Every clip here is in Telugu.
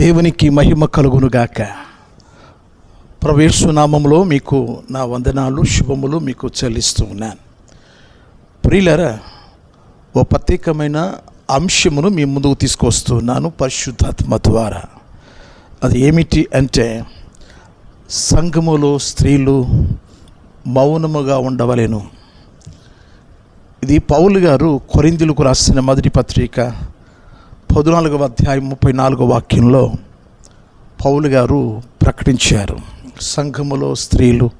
దేవునికి మహిమ కలుగునుగాక. ప్రవేశనామంలో మీకు నా వందనాలు శుభములు మీకు చెల్లిస్తూ ఉన్నాను. ప్రియులరా ఓ ప్రత్యేకమైన అంశమును మీ ముందుకు తీసుకొస్తున్నాను పరిశుద్ధాత్మ ద్వారా. అది ఏమిటి అంటే సంఘములో స్త్రీలు మౌనముగా ఉండవలేను. ఇది పౌలు గారు కొరిందులకు రాసిన మొదటి పత్రిక పద్నాలుగవ అధ్యాయం ముప్పై నాలుగో వాక్యంలో పౌలు గారు ప్రకటించారు. సంఘములో స్త్రీలు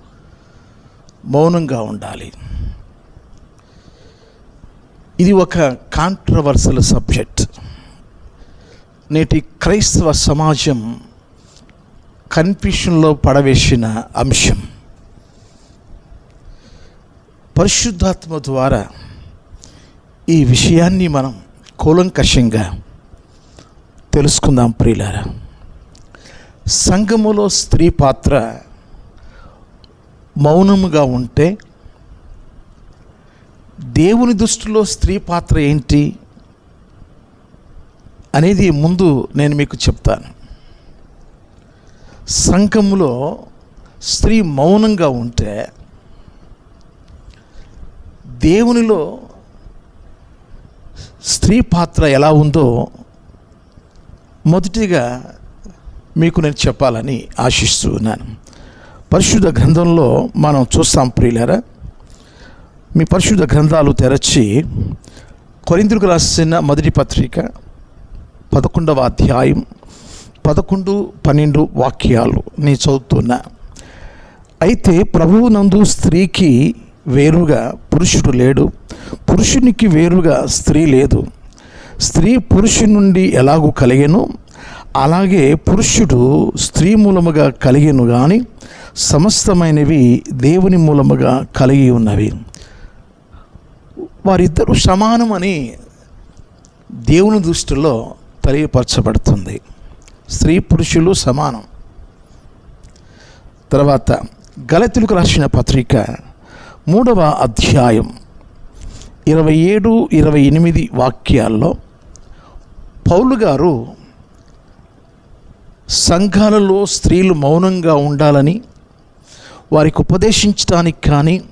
మౌనంగా ఉండాలి. ఇది ఒక కాంట్రవర్సల్ సబ్జెక్ట్ నేటి క్రైస్తవ సమాజం కన్ఫ్యూషన్లో పడవేసిన అంశం. పరిశుద్ధాత్మ ద్వారా ఈ విషయాన్ని మనం కూలంకషంగా తెలుసుకుందాం ప్రియులారా. సంఘములో స్త్రీ పాత్ర మౌనముగా ఉంటే దేవుని దృష్టిలో స్త్రీ పాత్ర ఏంటి అనేది ముందు నేను మీకు చెప్తాను. సంఘములో స్త్రీ మౌనంగా ఉంటే దేవునిలో స్త్రీ పాత్ర ఎలా ఉందో మొదటిగా మీకు నేను చెప్పాలని ఆశిస్తూ ఉన్నాను పరిశుద్ధ గ్రంథంలో మనం చూస్తాం ప్రియులరా మీ పరిశుద్ధ గ్రంథాలు తెరచి కొరిందుకు రాసిన మొదటి పత్రిక పదకొండవ అధ్యాయం పదకొండు పన్నెండు వాక్యాలు నేను చదువుతున్నా. అయితే ప్రభువు నందు స్త్రీకి వేరుగా పురుషుడు లేడు పురుషునికి వేరుగా స్త్రీ లేదు. స్త్రీ పురుషు నుండి ఎలాగూ కలిగెను అలాగే పురుషుడు స్త్రీ మూలముగా కలిగిను కానీ సమస్తమైనవి దేవుని మూలముగా కలిగి ఉన్నవి. వారిద్దరూ సమానమని దేవుని దృష్టిలో తెలియపరచబడుతుంది. స్త్రీ పురుషులు సమానం. తర్వాత గలతులకు రాసిన పత్రిక మూడవ అధ్యాయం ఇరవై ఏడు ఇరవై ఎనిమిది వాక్యాల్లో పౌలు గారు సంఘాలలో స్త్రీలు మౌనంగా ఉండాలని వారికి ఉపదేశించడానికి కానీ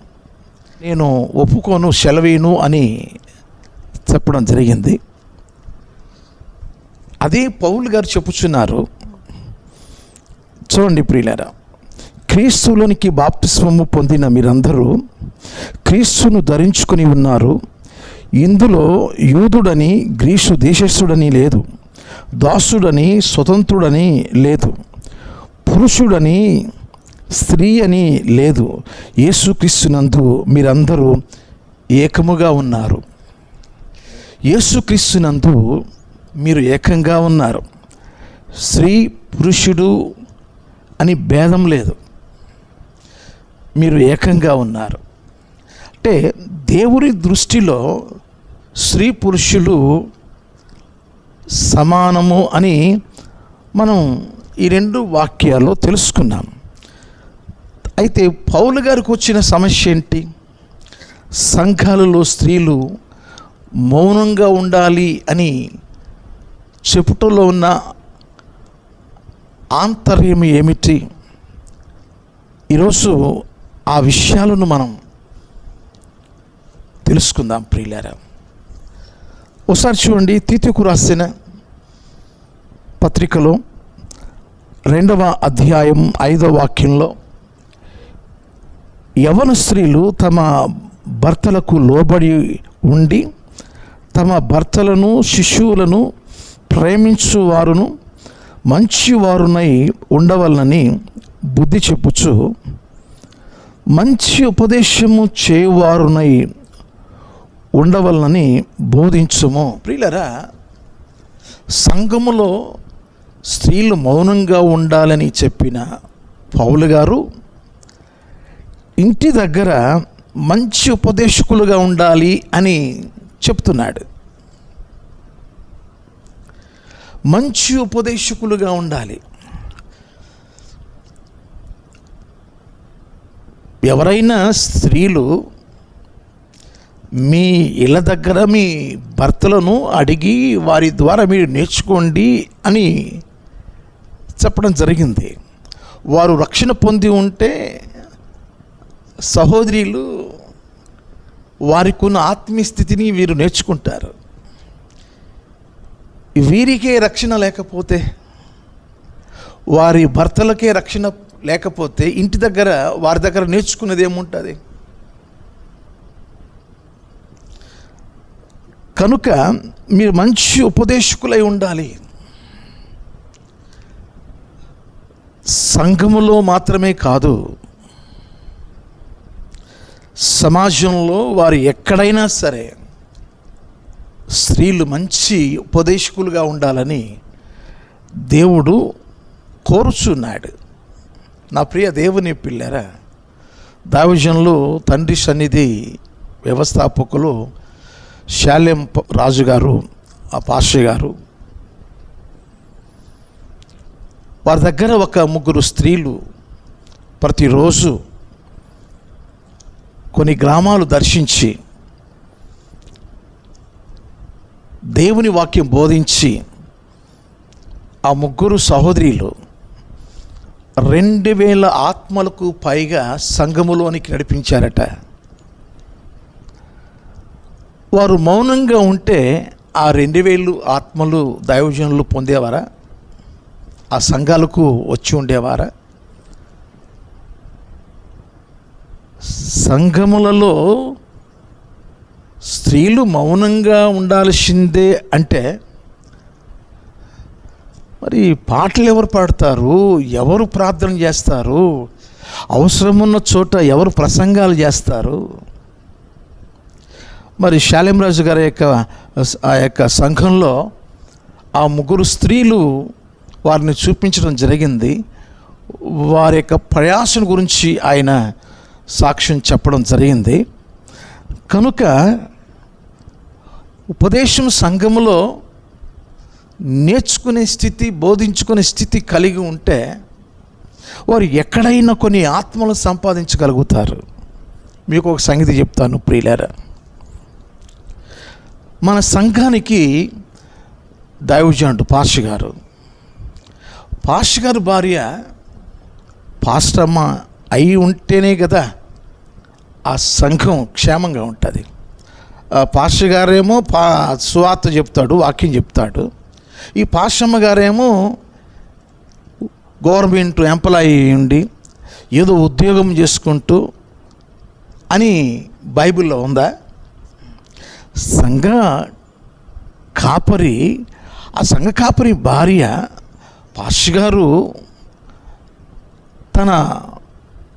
నేను ఒప్పుకోను సెలవేను అని చెప్పడం జరిగింది. అదే పౌలు గారు చెప్పుచున్నారు. చూడండి ప్రియులారా క్రీస్తులోనికి బాప్తిస్వము పొందిన మీరందరూ క్రీస్తును ధరించుకొని ఉన్నారు. ఇందులో యూదుడని గ్రీసు దేశస్థుడని లేదు. దాసుడని స్వతంత్రుడని లేదు. పురుషుడని స్త్రీ అని లేదు. యేసుక్రీస్తునందు మీరందరూ ఏకముగా ఉన్నారు. యేసుక్రీస్తునందు మీరు ఏకంగా ఉన్నారు. స్త్రీ పురుషుడు అని భేదం లేదు. మీరు ఏకంగా ఉన్నారు. అంటే దేవుని దృష్టిలో స్త్రీ పురుషులు సమానము అని మనం ఈ రెండు వాక్యాల్లో తెలుసుకున్నాం. అయితే పౌలు గారికి వచ్చిన సమస్య ఏంటి? సంఘాలలో స్త్రీలు మౌనంగా ఉండాలి అని చెప్పుటలో ఉన్న ఆంతర్యం ఏమిటి? ఈరోజు ఆ విషయాలను మనం తెలుసుకుందాం ప్రియులారా. ఒకసారి చూడండి తీతుకు రాసిన పత్రికలో రెండవ అధ్యాయం ఐదవ వాక్యంలో యవన స్త్రీలు తమ భర్తలకు లోబడి ఉండి తమ భర్తలను శిశువులను ప్రేమించు వారును మంచివారునై ఉండవలనని బుద్ధి చెప్పుచు మంచి ఉపదేశము చేయువారునై ఉండవలనని బోధించుము. ప్రియులరా సంఘములో స్త్రీలు మౌనంగా ఉండాలని చెప్పిన పౌలు గారు ఇంటి దగ్గర మంచి ఉపదేశకులుగా ఉండాలి అని చెప్తున్నాడు. మంచి ఉపదేశకులుగా ఉండాలి. ఎవరైనా స్త్రీలు మీ ఇళ్ళ దగ్గర మీ భర్తలను అడిగి వారి ద్వారా మీరు నేర్చుకోండి అని చెప్పడం జరిగింది. వారు రక్షణ పొంది ఉంటే సహోదరులు వారికి ఉన్న ఆత్మీయ స్థితిని వీరు నేర్చుకుంటారు. వీరికే రక్షణ లేకపోతే వారి భర్తలకే రక్షణ లేకపోతే ఇంటి దగ్గర వారి దగ్గర నేర్చుకున్నది ఏముంటుంది? కనుక మీరు మంచి ఉపదేశకులై ఉండాలి. సంఘములో మాత్రమే కాదు సమాజంలో వారు ఎక్కడైనా సరే స్త్రీలు మంచి ఉపదేశకులుగా ఉండాలని దేవుడు కోరుచున్నాడు. నా ప్రియ దేవుని పిల్లరా దావిజంలో తండ్రి సన్నిధి వ్యవస్థాపకులు శాలెం రాజుగారు రాజు గారు ఆ పాష గారు వారి దగ్గర ఒక ముగ్గురు స్త్రీలు ప్రతిరోజు కొన్ని గ్రామాలు దర్శించి దేవుని వాక్యం బోధించి ఆ ముగ్గురు సహోదరిలు రెండు వేల ఆత్మలకు పైగా సంఘములోనికి నడిపించారట. వారు మౌనంగా ఉంటే ఆ రెండు వేలు ఆత్మలు దైవజనులు పొందేవారా? ఆ సంఘాలకు వచ్చి ఉండేవారా? సంఘములలో స్త్రీలు మౌనంగా ఉండాల్సిందే అంటే మరి పాటలు ఎవరు పాడతారు? ఎవరు ప్రార్థన చేస్తారు? అవసరమున్న చోట ఎవరు ప్రసంగాలు చేస్తారు? మరి శాలింరాజు గారి యొక్క ఆ యొక్క సంఘంలో ఆ ముగ్గురు స్త్రీలు వారిని చూపించడం జరిగింది. వారి యొక్క ప్రయాసం గురించి ఆయన సాక్ష్యం చెప్పడం జరిగింది. కనుక ఉపదేశం సంఘములో నేర్చుకునే స్థితి బోధించుకునే స్థితి కలిగి ఉంటే వారు ఎక్కడైనా కొన్ని ఆత్మలు సంపాదించగలుగుతారు. మీకు ఒక సంగతి చెప్తాను ప్రియులారా. మన సంఘానికి దైవజనుడు పాస్టర్ గారు. పాష గారు భార్య పాస్టమ్మ అయి ఉంటేనే కదా ఆ సంఘం క్షేమంగా ఉంటుంది. ఆ పాస్టర్ గారేమో పా సువార్త చెప్తాడు వాక్యం చెప్తాడు. ఈ పాస్టమ్మ గారేమో గవర్నమెంట్ ఎంప్లాయీ ఉండి ఏదో ఉద్యోగం చేసుకుంటూ అని బైబిల్లో ఉందా? సంఘ కాపరి ఆ సంఘ కాపరి భార్య పాష్ గారు తన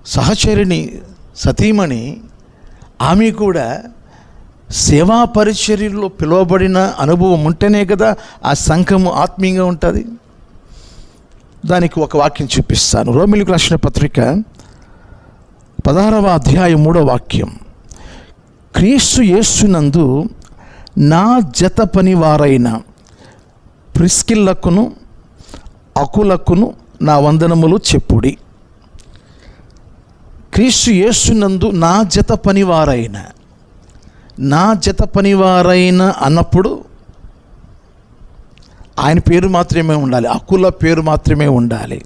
సహచరిని సతీమణి ఆమె కూడా సేవా పరిచర్యలో పిలువబడిన అనుభవం ఉంటేనే కదా ఆ సంఘము ఆత్మీయంగా ఉంటుంది. దానికి ఒక వాక్యం చూపిస్తాను. రోమిలికి రాసిన పత్రిక పదహారవ అధ్యాయం మూడో వాక్యం. క్రీస్తు యేసునందు నా జత పనివారైన ప్రిస్కిల్లకును అకులకును నా వందనములు చెప్పుడి. క్రీస్తు యేసునందు నా జత పనివారైన నా జత పనివారైన అన్నప్పుడు ఆయన పేరు మాత్రమే ఉండాలి అకుల పేరు మాత్రమే ఉండాలి.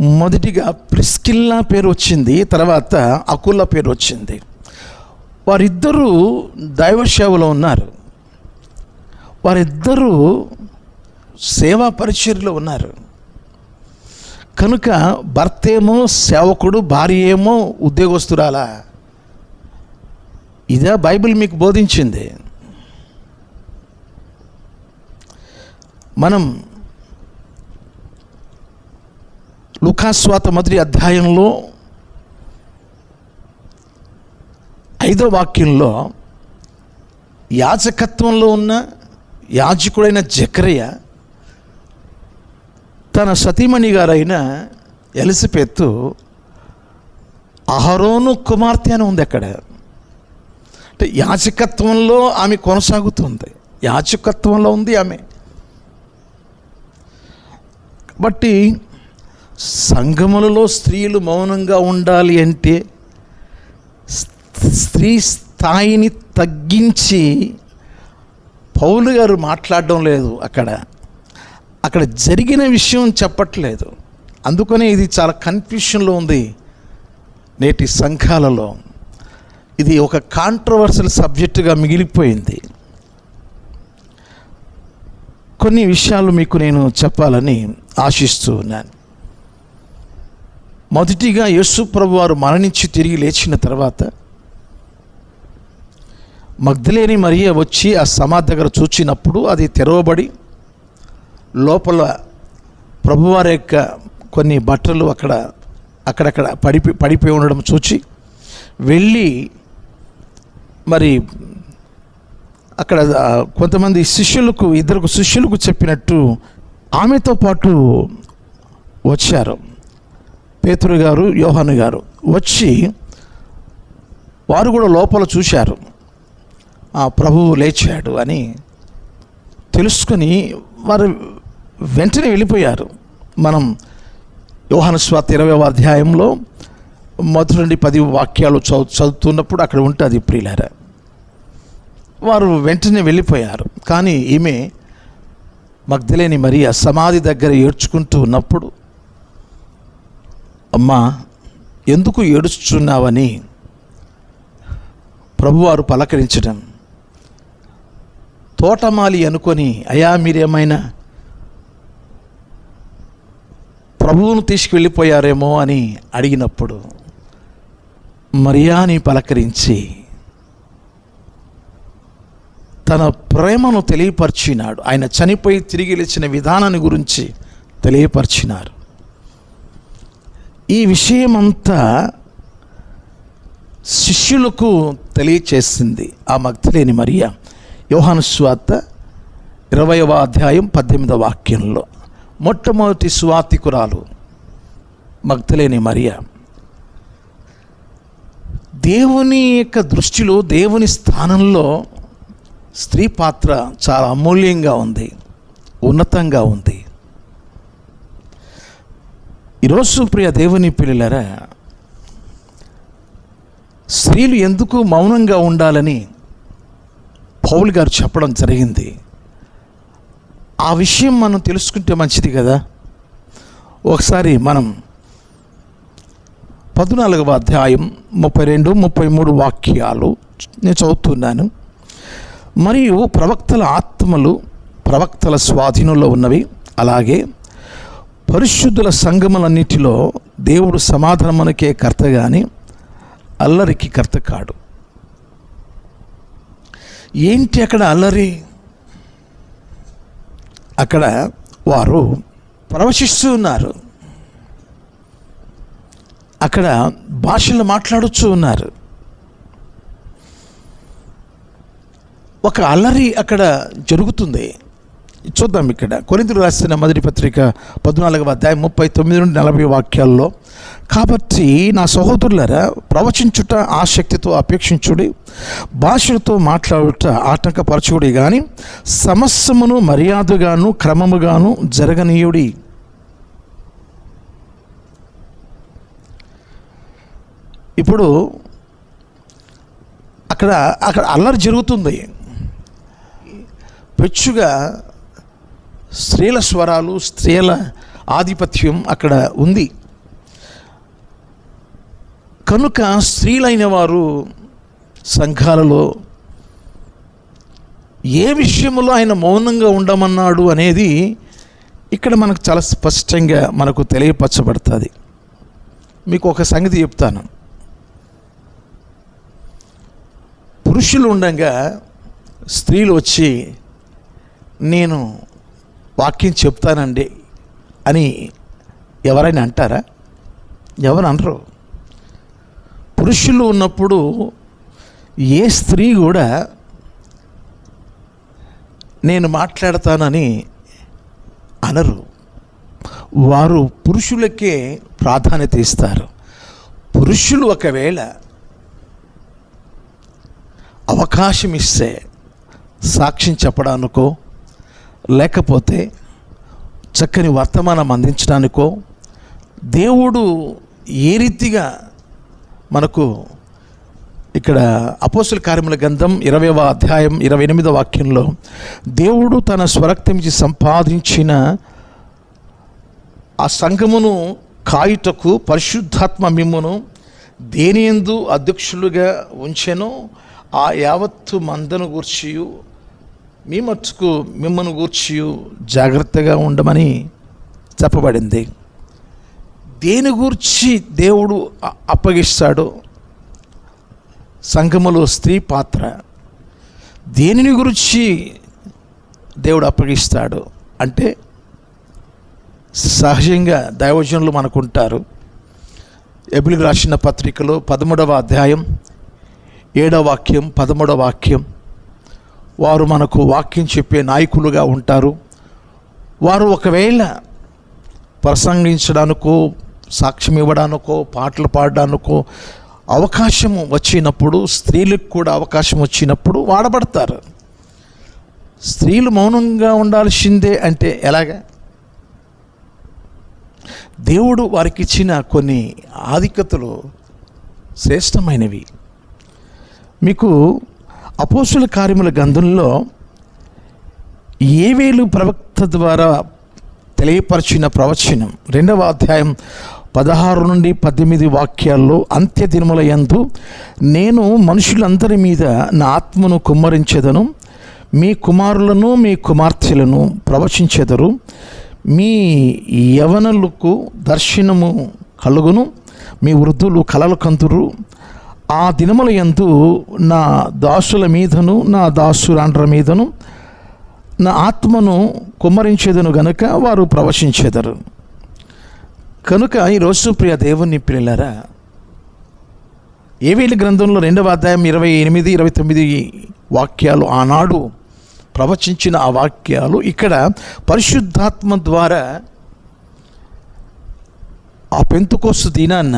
మొదటిగా ప్రిస్కిల్లా పేరు వచ్చింది తర్వాత అకుల పేరు వచ్చింది. వారిద్దరూ దైవ సేవలో ఉన్నారు. వారిద్దరూ సేవా పరిచర్లో ఉన్నారు. కనుక భర్త ఏమో సేవకుడు భార్య ఏమో ఉద్యోగస్తురాలా? ఇదే బైబిల్ మీకు బోధించింది. మనం లుకాస్వాత మొదటి అధ్యాయంలో ఐదో వాక్యంలో యాజకత్వంలో ఉన్న యాజకుడైన జకరయ్య తన సతీమణి గారైన ఎలిసిపెత్తు అహరోను కుమార్తె అని ఉంది అక్కడ. అంటే యాచకత్వంలో ఆమె కొనసాగుతుంది. యాచకత్వంలో ఉంది ఆమె. బట్టి సంగములలో స్త్రీలు మౌనంగా ఉండాలి అంటే స్త్రీ స్థాయిని తగ్గించి పౌలు గారు మాట్లాడడం లేదు అక్కడ. అక్కడ జరిగిన విషయం చెప్పట్లేదు. అందుకనే ఇది చాలా కన్ఫ్యూషన్లో ఉంది నేటి సంఘాలలో. ఇది ఒక కాంట్రవర్సల్ సబ్జెక్టుగా మిగిలిపోయింది. కొన్ని విషయాలు మీకు నేను చెప్పాలని ఆశిస్తూ ఉన్నాను. మొదటిగా యేసు ప్రభు వారు మరణించి తిరిగి లేచిన తర్వాత మగ్ధులేని మరియ వచ్చి ఆ సమాధి దగ్గర చూచినప్పుడు అది తెరవబడి లోపల ప్రభువారి యొక్క కొన్ని బట్టలు అక్కడ అక్కడక్కడ పడిపి పడిపోయి ఉండడం చూచి వెళ్ళి మరి అక్కడ కొంతమంది శిష్యులకు ఇద్దరు శిష్యులకు చెప్పినట్టు ఆమెతో పాటు వచ్చారు. పేతురు గారు యోహాను గారు వచ్చి వారు కూడా లోపల చూశారు. ప్రభువు లేచాడు అని తెలుసుకుని వారు వెంటనే వెళ్ళిపోయారు. మనం యోహాను స్వాత ఇరవై అధ్యాయంలో మొదటి నుండి పది వాక్యాలు చదువు చదువుతున్నప్పుడు అక్కడ ఉంటుంది ప్రియులారా. వారు వెంటనే వెళ్ళిపోయారు. కానీ ఈమె మగ్ధలేని మరియా సమాధి దగ్గర ఏడ్చుకుంటూ ఉన్నప్పుడు అమ్మా ఎందుకు ఏడుస్తున్నావని? ప్రభువారు పలకరించడం. తోటమాలి అనుకొని అయా మీరేమైనా ప్రభువును తీసుకువెళ్ళిపోయారేమో అని అడిగినప్పుడు మరియాని పలకరించి తన ప్రేమను తెలియపరిచినాడు. ఆయన చనిపోయి తిరిగి లేచిన విధానాన్ని గురించి తెలియపరిచినారు. ఈ విషయమంతా శిష్యులకు తెలియచేసింది. ఆ మగ్ధలేని మరియా. యోహాను స్వార్త ఇరవయవ అధ్యాయం పద్దెనిమిదవ వాక్యంలో. మొట్టమొదటి స్వాతికురాలు మగ్ధలేని మరియా. దేవుని యొక్క దృష్టిలో దేవుని స్థానంలో స్త్రీ పాత్ర చాలా అమూల్యంగా ఉంది ఉన్నతంగా ఉంది. ఈరోజు ప్రియ దేవుని పిల్లలరా స్త్రీలు ఎందుకు మౌనంగా ఉండాలని పౌల్ గారు చెప్పడం జరిగింది. ఆ విషయం మనం తెలుసుకుంటే మంచిది కదా? ఒకసారి మనం పద్నాలుగవ అధ్యాయం ముప్పై రెండు ముప్పై మూడు వాక్యాలు నేను చదువుతున్నాను. మరియు ప్రవక్తల ఆత్మలు ప్రవక్తల స్వాధీనంలో ఉన్నవి. అలాగే పరిశుద్ధుల సంగములన్నిటిలో దేవుడు సమాధానమునకే కర్త కానీ అల్లరికి కర్త కాడు. ఏంటి అక్కడ అల్లరి? అక్కడ వారు ప్రవశిస్తూ ఉన్నారు. అక్కడ భాషలు మాట్లాడుతూ ఉన్నారు. ఒక అల్లరి అక్కడ జరుగుతుంది. చూద్దాం ఇక్కడ. కొరింతలు రాసిన మొదటి పత్రిక పద్నాలుగవ అధ్యాయం ముప్పై తొమ్మిది నుండి నలభై వాక్యాల్లో కాబట్టి నా సహోదరులరా ప్రవచించుట ఆసక్తితో అపేక్షించుడి భాషలతో మాట్లాడుట ఆటంకపరచుడి కానీ సమస్యమును మర్యాదగాను క్రమముగాను జరగనీయుడి. ఇప్పుడు అక్కడ అక్కడ అల్లరి జరుగుతుంది. పెచ్చుగా స్త్రీల స్వరాలు స్త్రీల ఆధిపత్యం అక్కడ ఉంది. కనుక స్త్రీలైన వారు సంఘాలలో ఏ విషయంలో ఆయన మౌనంగా ఉండమన్నాడు అనేది ఇక్కడ మనకు చాలా స్పష్టంగా మనకు తెలియపరచబడుతుంది. మీకు ఒక సంగతి చెప్తాను. పురుషులు ఉండగా స్త్రీలు వచ్చి నేను వాక్యం చెప్తానండి అని ఎవరైనా అంటారా? ఎవరు అనరు. పురుషులు ఉన్నప్పుడు ఏ స్త్రీ కూడా నేను మాట్లాడతానని అనరు. వారు పురుషులకే ప్రాధాన్యత ఇస్తారు. పురుషులు ఒకవేళ అవకాశం ఇస్తే సాక్ష్యం చెప్పడానికో లేకపోతే చక్కని వర్తమానం అందించడానికో దేవుడు ఏ రీతిగా మనకు ఇక్కడ అపోసుల కార్యముల గంధం ఇరవైవ అధ్యాయం ఇరవై ఎనిమిదో వాక్యంలో దేవుడు తన స్వరక్తమించి సంపాదించిన ఆ సంఘమును కాయుటకు పరిశుద్ధాత్మ మిమ్మును దేనియందు అధ్యక్షులుగా ఉంచెను ఆ యావత్తు మందను గూర్చియు మీ మట్టుకు మిమ్మను గూర్చి జాగ్రత్తగా ఉండమని చెప్పబడింది. దేని గూర్చి దేవుడు అప్పగిస్తాడు అప్పగిస్తాడో సంఘములో స్త్రీ పాత్ర. దేనిని గురించి దేవుడు అప్పగిస్తాడు అంటే సహజంగా దైవజనులు మనకుంటారు. ఎబిలికి రాసిన పత్రికలో పదమూడవ అధ్యాయం ఏడవ వాక్యం పదమూడవ వాక్యం వారు మనకు వాక్యం చెప్పే నాయకులుగా ఉంటారు. వారు ఒకవేళ ప్రసంగించడానికో సాక్ష్యం ఇవ్వడానికో పాటలు పాడడానికో అవకాశం వచ్చినప్పుడు స్త్రీలకు కూడా అవకాశం వచ్చినప్పుడు వాడబడతారు. స్త్రీలు మౌనంగా ఉండాల్సిందే అంటే ఎలాగా? దేవుడు వారికి ఇచ్చిన కొన్ని ఆధిక్యతలు శ్రేష్టమైనవి. మీకు అపోసుల కార్యముల గ్రంథంలో ఏవేలు ప్రవక్త ద్వారా తెలియపరిచిన ప్రవచనం? రెండవ అధ్యాయం పదహారు నుండి పద్దెనిమిది వాక్యాల్లో అంత్య దినముల యందు నేను మనుషులందరి మీద నా ఆత్మను కుమ్మరించెదను మీ కుమారులను మీ కుమార్తెలను ప్రవచించెదరు మీ యవనలకు దర్శనము కలుగును మీ వృద్ధులు కలలు కందురు ఆ దినముల ఎందు నా దాసుల మీదను నా దాసురాండ్ర మీదను నా ఆత్మను కుమ్మరించేదను గనుక వారు ప్రవశించేదరు కనుక ఈరోజు ప్రియ దేవుని పిల్లరా ఏవేలి గ్రంథంలో రెండవ అధ్యాయం ఇరవై ఎనిమిది ఇరవై తొమ్మిది వాక్యాలు ఆనాడు ప్రవచించిన ఆ వాక్యాలు ఇక్కడ పరిశుద్ధాత్మ ద్వారా ఆ పెంతుకోస్తు దినాన్న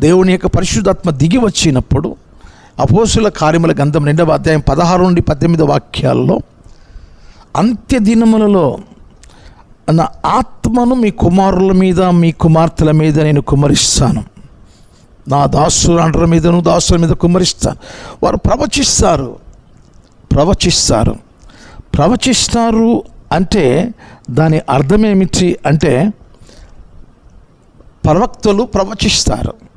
దేవుని యొక్క పరిశుద్ధాత్మ దిగి వచ్చినప్పుడు అపోసుల కార్యముల గంధం రెండవ అధ్యాయం పదహారు నుండి పద్దెనిమిది వాక్యాల్లో అంత్య దినములలో నా ఆత్మను మీ కుమారుల మీద మీ కుమార్తెల మీద నేను కుమరిస్తాను నా దాసుల మీదను దాసుల మీద కుమరిస్తాను వారు ప్రవచిస్తారు. ప్రవచిస్తారు. ప్రవచిస్తారు అంటే దాని అర్థం ఏమిటి అంటే ప్రవక్తలు ప్రవచిస్తారు.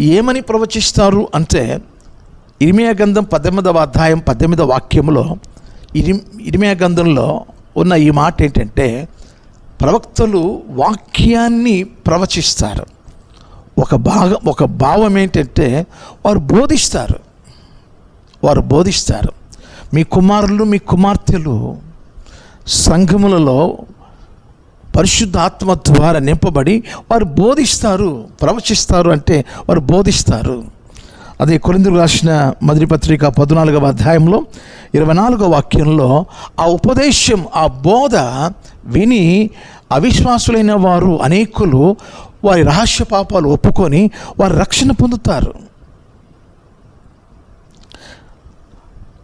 ఏమని ప్రవచిస్తారు అంటే ఇరిమియా గంధం పద్దెనిమిదవ అధ్యాయం పద్దెనిమిదవ వాక్యంలో ఇరి ఇరిమియా గంధంలో ఉన్న ఈ మాట ఏంటంటే ప్రవక్తలు వాక్యాన్ని ప్రవచిస్తారు. ఒక భాగం ఒక భావం ఏంటంటే వారు బోధిస్తారు. వారు బోధిస్తారు. మీ కుమారులు మీ కుమార్తెలు సంఘములలో పరిశుద్ధాత్మ ద్వారా నింపబడి వారు బోధిస్తారు ప్రవచిస్తారు అంటే వారు బోధిస్తారు. అదే కొరిందులు రాసిన మధురి పత్రిక పద్నాలుగవ అధ్యాయంలో ఇరవై నాలుగవ వాక్యంలో ఆ ఉపదేశం ఆ బోధ విని అవిశ్వాసులైన వారు అనేకులు వారి రహస్య పాపాలు ఒప్పుకొని వారు రక్షణ పొందుతారు.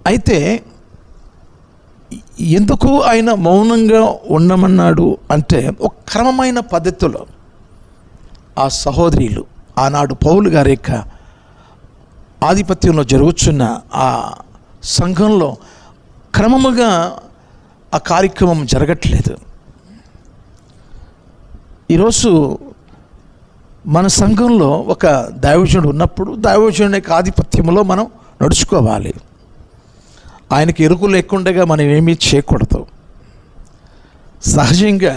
అయితే ఎందుకు ఆయన మౌనంగా ఉండమన్నాడు అంటే ఒక క్రమమైన పద్ధతిలో ఆ సహోదరులు ఆనాడు పౌలు గారి యొక్క ఆధిపత్యంలో జరుగుతున్న ఆ సంఘంలో క్రమముగా ఆ కార్యక్రమం జరగట్లేదు. ఈరోజు మన సంఘంలో ఒక దైవజనుడు ఉన్నప్పుడు దైవజనుడు యొక్క ఆధిపత్యంలో మనం నడుచుకోవాలి. ఆయనకి ఎరుకు లేకుండా మనం ఏమీ చేయకూడదు. సహజంగా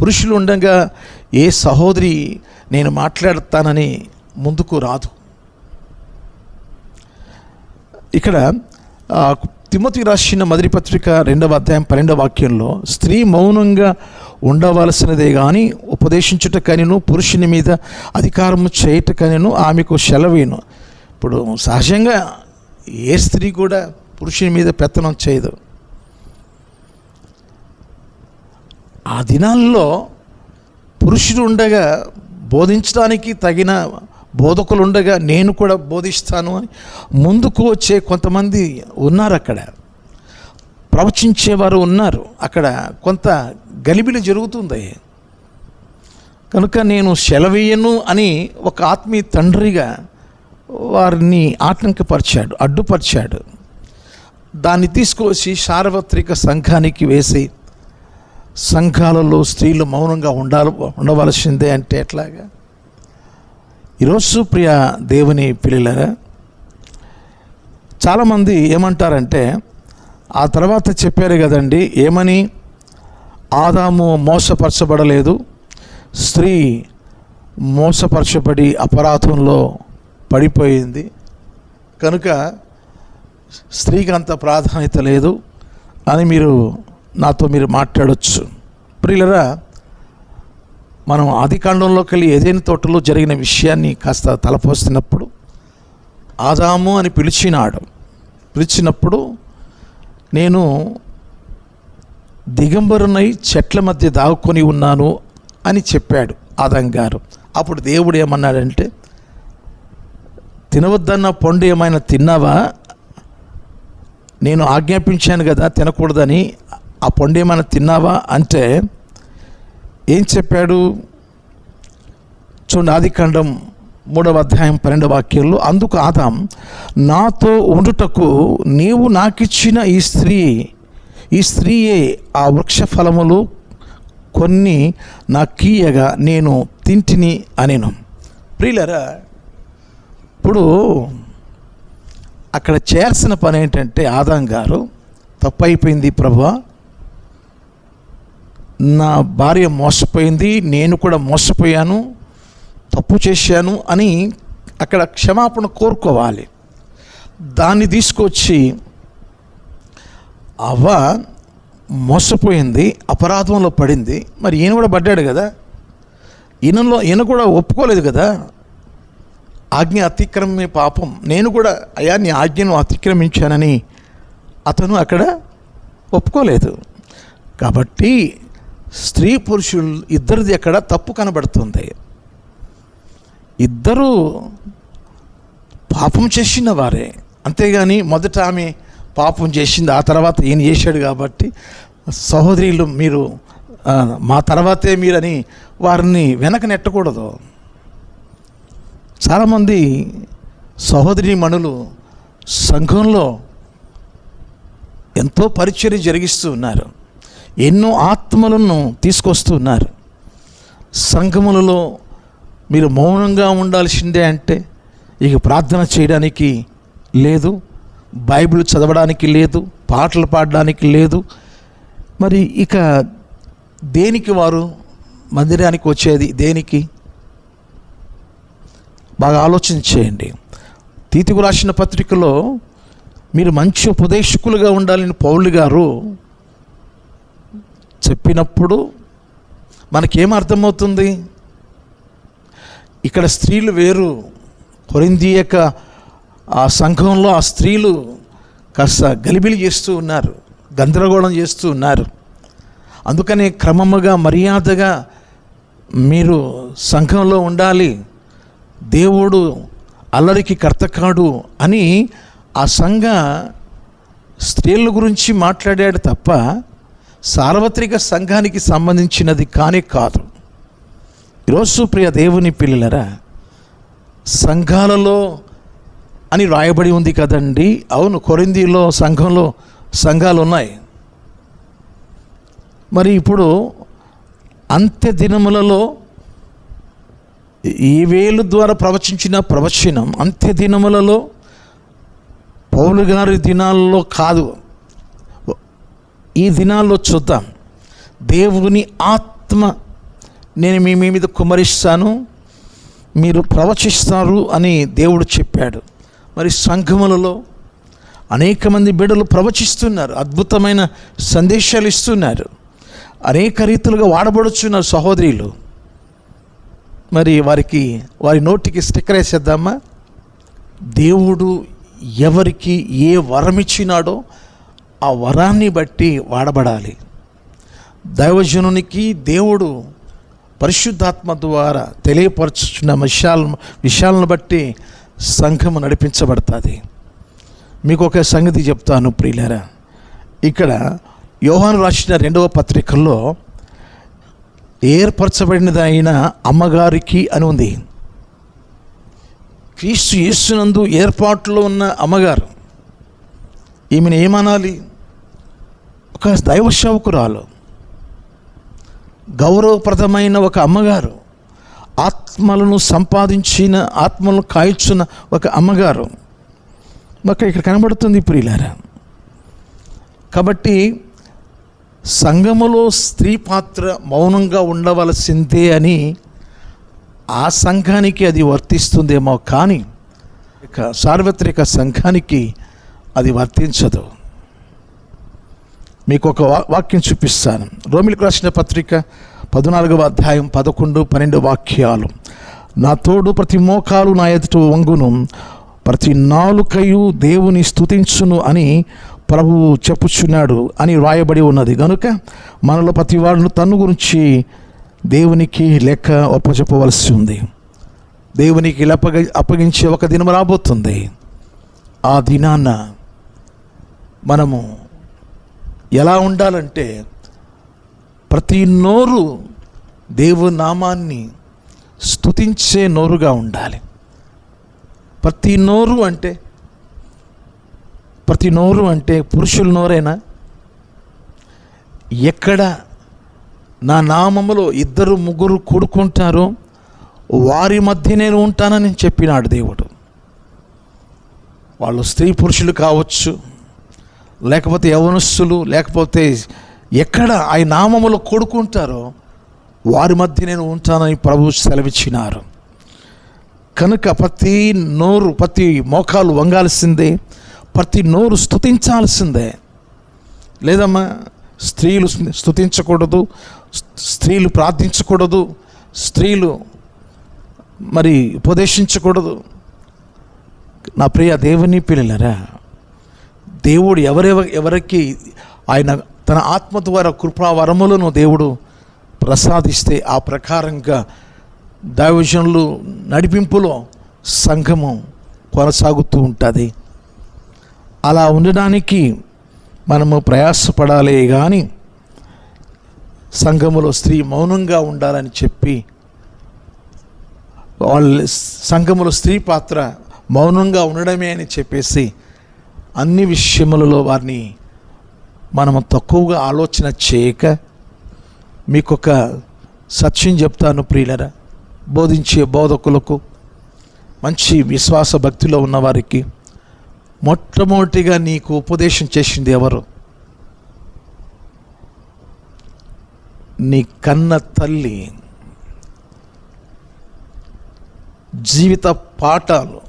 పురుషులు ఉండగా ఏ సహోదరి నేను మాట్లాడతానని ముందుకు రాదు. ఇక్కడ తిమ్మతి రాసిన మొదటి పత్రిక రెండవ అధ్యాయం పన్నెండవ వాక్యంలో స్త్రీ మౌనంగా ఉండవలసినదే కానీ ఉపదేశించుటకనిను పురుషుని మీద అధికారము చేయుటకనిను ఆమెకు సెలవీను. ఇప్పుడు సహజంగా ఏ స్త్రీ కూడా పురుషుని మీద పెత్తనం చేయదు. ఆ దినాల్లో పురుషుడు ఉండగా బోధించడానికి తగిన బోధకులు ఉండగా నేను కూడా బోధిస్తాను అని ముందుకు వచ్చే కొంతమంది ఉన్నారు అక్కడ. ప్రవచించేవారు ఉన్నారు. అక్కడ కొంత గలిబిలి జరుగుతుంది. కనుక నేను సెలవీయను అని ఒక ఆత్మీయ తండ్రిగా వారిని ఆటంకపరిచాడు అడ్డుపరిచాడు. దాన్ని తీసుకువచ్చి సార్వత్రిక సంఘానికి వేసి సంఘాలలో స్త్రీలు మౌనంగా ఉండాలి ఉండవలసిందే అంటే ఎట్లాగా? ఈరోజు ప్రియ దేవుని పిల్లలరా చాలామంది ఏమంటారంటే ఆ తర్వాత చెప్పారు కదండి ఏమని? ఆదాము మోసపరచబడలేదు స్త్రీ మోసపరచబడి అపరాధంలో పడిపోయింది. కనుక స్త్రీకి అంత ప్రాధాన్యత లేదు అని మీరు నాతో మీరు మాట్లాడవచ్చు ప్రియులరా మనం ఆదికాండంలోకి వెళ్ళి ఏదైనా తోటలో జరిగిన విషయాన్ని కాస్త తలపోస్తున్నప్పుడు ఆదాము అని పిలిచినాడు. పిలిచినప్పుడు నేను దిగంబరునై చెట్ల మధ్య దాక్కుని ఉన్నాను అని చెప్పాడు ఆదం గారు. అప్పుడు దేవుడు ఏమన్నాడంటే తినవద్దన్న పండు ఏమైనా తిన్నావా? నేను ఆజ్ఞాపించాను కదా తినకూడదని. ఆ పండు ఏమైనా తిన్నావా? అంటే ఏం చెప్పాడు? చూడండి ఆదికాండం మూడవ అధ్యాయం పన్నెండవ వాక్యంలో అందుకు ఆదాం నాతో ఉండుటకు నీవు నాకిచ్చిన ఈ స్త్రీ ఈ స్త్రీయే ఆ వృక్ష ఫలములు కొన్ని నాకీయగా నేను తింటిని అనేను. ప్రియులరా ఇప్పుడు అక్కడ చేయాల్సిన పని ఏంటంటే ఆదాం గారు తప్పు అయిపోయింది ప్రభా. నా భార్య మోసపోయింది నేను కూడా మోసపోయాను తప్పు చేశాను అని అక్కడ క్షమాపణ కోరుకోవాలి. దాన్ని తీసుకొచ్చి అవ్వ మోసపోయింది అపరాధంలో పడింది. మరి ఈయన కూడా పడ్డాడు కదా. ఈయనలో ఈయన కూడా ఒప్పుకోలేదు కదా. ఆజ్ఞ అతిక్రమే పాపం. నేను కూడా అయ్యా నీ ఆజ్ఞను అతిక్రమించానని అతను అక్కడ ఒప్పుకోలేదు. కాబట్టి స్త్రీ పురుషులు ఇద్దరిది అక్కడ తప్పు కనబడుతుంది. ఇద్దరూ పాపం చేసిన వారే. అంతేగాని మొదట ఆమె పాపం చేసింది ఆ తర్వాత ఈయన చేశాడు కాబట్టి సహోదరులు మీరు మా తర్వాతే మీరని వారిని వెనక నెట్టకూడదు చాలామంది సహోదరి మణులు సంఘంలో ఎంతో పరిచర్య జరిగిస్తూ ఉన్నారు. ఎన్నో ఆత్మలను తీసుకొస్తూ ఉన్నారు. సంఘములలో మీరు మౌనంగా ఉండాల్సిందే అంటే ఇక ప్రార్థన చేయడానికి లేదు బైబిల్ చదవడానికి లేదు పాటలు పాడడానికి లేదు. మరి ఇక దేనికి వారు మందిరానికి వచ్చేది? దేనికి? బాగా ఆలోచన చేయండి. తీతికు రాసిన పత్రికలో మీరు మంచి ఉపదేశకులుగా ఉండాలని పౌలు గారు చెప్పినప్పుడు మనకేం అర్థమవుతుంది ఇక్కడ స్త్రీలు వేరు. కొరింది యొక్క ఆ సంఘంలో ఆ స్త్రీలు కాస్త గలిబిలి చేస్తూ ఉన్నారు గందరగోళం చేస్తూ ఉన్నారు. అందుకనే క్రమముగా మర్యాదగా మీరు సంఘంలో ఉండాలి. దేవుడు అల్లరికి కర్తకాడు అని ఆ సంఘ స్త్రీల గురించి మాట్లాడాడు తప్ప సార్వత్రిక సంఘానికి సంబంధించినది కానే కాదు. ఈరోజు ప్రియ దేవుని పిల్లలరా సంఘాలలో అని రాయబడి ఉంది కదండి. అవును కొరిందీలో సంఘంలో సంఘాలు ఉన్నాయి మరి ఇప్పుడు అంత్య దినములలో ఈ వేలు ద్వారా ప్రవచించిన ప్రవచనం అంత్య దినములలో పౌలు గారి దినాల్లో కాదు. ఈ దినాల్లో చూద్దాం. దేవుని ఆత్మ నేను మీ మీ మీద కుమరిస్తాను మీరు ప్రవచిస్తారు అని దేవుడు చెప్పాడు. మరి సంఘములలో అనేక మంది బిడ్డలు ప్రవచిస్తున్నారు అద్భుతమైన సందేశాలు ఇస్తున్నారు. అనేక రీతులుగా వాడబడుచున్నారు సహోదరులు. మరి వారికి వారి నోటికి స్టిక్కర్ వేసేద్దామా? దేవుడు ఎవరికి ఏ వరం ఇచ్చినాడో ఆ వరాన్ని బట్టి వాడబడాలి. దైవజనునికి దేవుడు పరిశుద్ధాత్మ ద్వారా తెలియపరచుచున్న విషయాల విషయాలను బట్టి సంఘము నడిపించబడుతుంది. మీకు ఒక సంగతి చెప్తాను ప్రియులరా. ఇక్కడ యోహాను రాసిన రెండవ పత్రికల్లో ఏర్పరచబడినది అయిన అమ్మగారికి అని ఉంది. క్రీస్తు యేసునందు ఏర్పాటులో ఉన్న అమ్మగారు ఈమెను ఏమనాలి? ఒక దైవ సేవకురాలు గౌరవప్రదమైన ఒక అమ్మగారు ఆత్మలను సంపాదించిన ఆత్మలను కాల్చున్న ఒక అమ్మగారు. మాకు ఇక్కడ కనబడుతుంది ప్రియులారా. కాబట్టి సంఘములో స్త్రీ పాత్ర మౌనంగా ఉండవలసిందే అని ఆ సంఘానికి అది వర్తిస్తుందేమో కానీ ఇక సార్వత్రిక సంఘానికి అది వర్తించదు. మీకు ఒక వా- వాక్యం చూపిస్తాను. రోమిలకు రాసిన పత్రిక పద్నాలుగవ అధ్యాయం పదకొండు పన్నెండు వాక్యాలు. నా తోడు ప్రతి మోకాలు నా ఎదుట వంగును ప్రతి నాలుకయు దేవుని స్తుతించును అని ప్రభువు చెప్పుచున్నాడు అని వ్రాయబడి ఉన్నది. కనుక మనలో ప్రతి వాడును తన్ను గురించి దేవునికి లెక్క ఒప్పచెప్పవలసి ఉంది. దేవునికి లెప్పగ అప్పగించే ఒక దినం రాబోతుంది. ఆ దినాన మనము ఎలా ఉండాలంటే ప్రతి నోరు దేవు నామాన్ని స్తుతించే నోరుగా ఉండాలి. ప్రతి నోరు అంటే ప్రతి నోరు అంటే పురుషుల నోరేనా? ఎక్కడ నా నామములో ఇద్దరు ముగ్గురు కూడుకుంటారో వారి మధ్య నేను ఉంటానని చెప్పినాడు దేవుడు. వాళ్ళు స్త్రీ పురుషులు కావచ్చు లేకపోతే యవనస్తులు లేకపోతే ఎక్కడ ఆ నామములో కూడుకుంటారో వారి మధ్య నేను ఉంటానని ప్రభు సెలవిచ్చినారు. కనుక ప్రతి నోరు ప్రతి మోకాలు వంగాల్సిందే. ప్రతి నోరు స్థుతించాల్సిందే లేదమ్మా స్త్రీలు స్థుతించకూడదు స్త్రీలు ప్రార్థించకూడదు స్త్రీలు మరి ఉపదేశించకూడదు. నా ప్రియ దేవుని పిల్లలరా దేవుడు ఎవరెవ ఎవరికి ఆయన తన ఆత్మ ద్వారా కృపా వరములను దేవుడు ప్రసాదిస్తే ఆ ప్రకారంగా దైవజనులు నడిపింపులో సంఘము కొనసాగుతూ ఉంటుంది. అలా ఉండడానికి మనము ప్రయాసపడాలి కానీ సంఘములో స్త్రీ మౌనంగా ఉండాలని చెప్పి వాళ్ళ సంఘములో స్త్రీ పాత్ర మౌనంగా ఉండడమే అని చెప్పేసి అన్ని విషయములలో వారిని మనము తక్కువగా ఆలోచన చేయక మీకు ఒక సత్యం చెప్తాను ప్రియులరా. బోధించే బోధకులకు మంచి విశ్వాస భక్తిలో ఉన్నవారికి మొట్టమొదటిగా నీకు ఉపదేశం చేసింది ఎవరు? నీ కన్న తల్లి. జీవిత పాఠాలు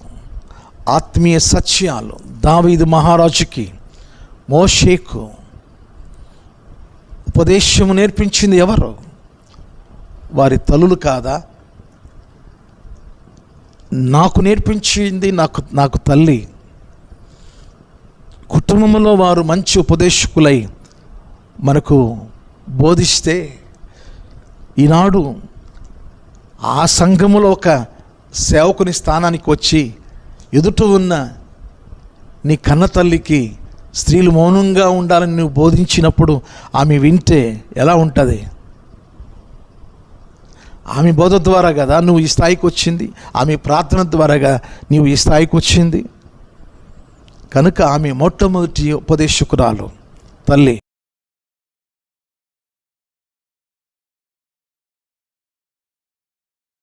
ఆత్మీయ సత్యాలు దావీదు మహారాజుకి మోషేకు ఉపదేశము నేర్పించింది ఎవరు? వారి తల్లులు కాదా? నాకు నేర్పించింది నాకు నాకు తల్లి. కుటుంబంలో వారు మంచి ఉపదేశకులై మనకు బోధిస్తే ఈనాడు ఆ సంఘములో ఒక సేవకుని స్థానానికి వచ్చి ఎదుట ఉన్న నీ కన్న తల్లికి స్త్రీలు మౌనంగా ఉండాలని నువ్వు బోధించినప్పుడు ఆమె వింటే ఎలా ఉంటుంది? ఆమె బోధ ద్వారా కదా నువ్వు ఈ స్థాయికి వచ్చింది? ఆమె ప్రార్థన ద్వారాగా నీవు ఈ స్థాయికి వచ్చింది? కనుక ఆమె మొట్టమొదటి ఉపదేశకురాలు. తల్లి.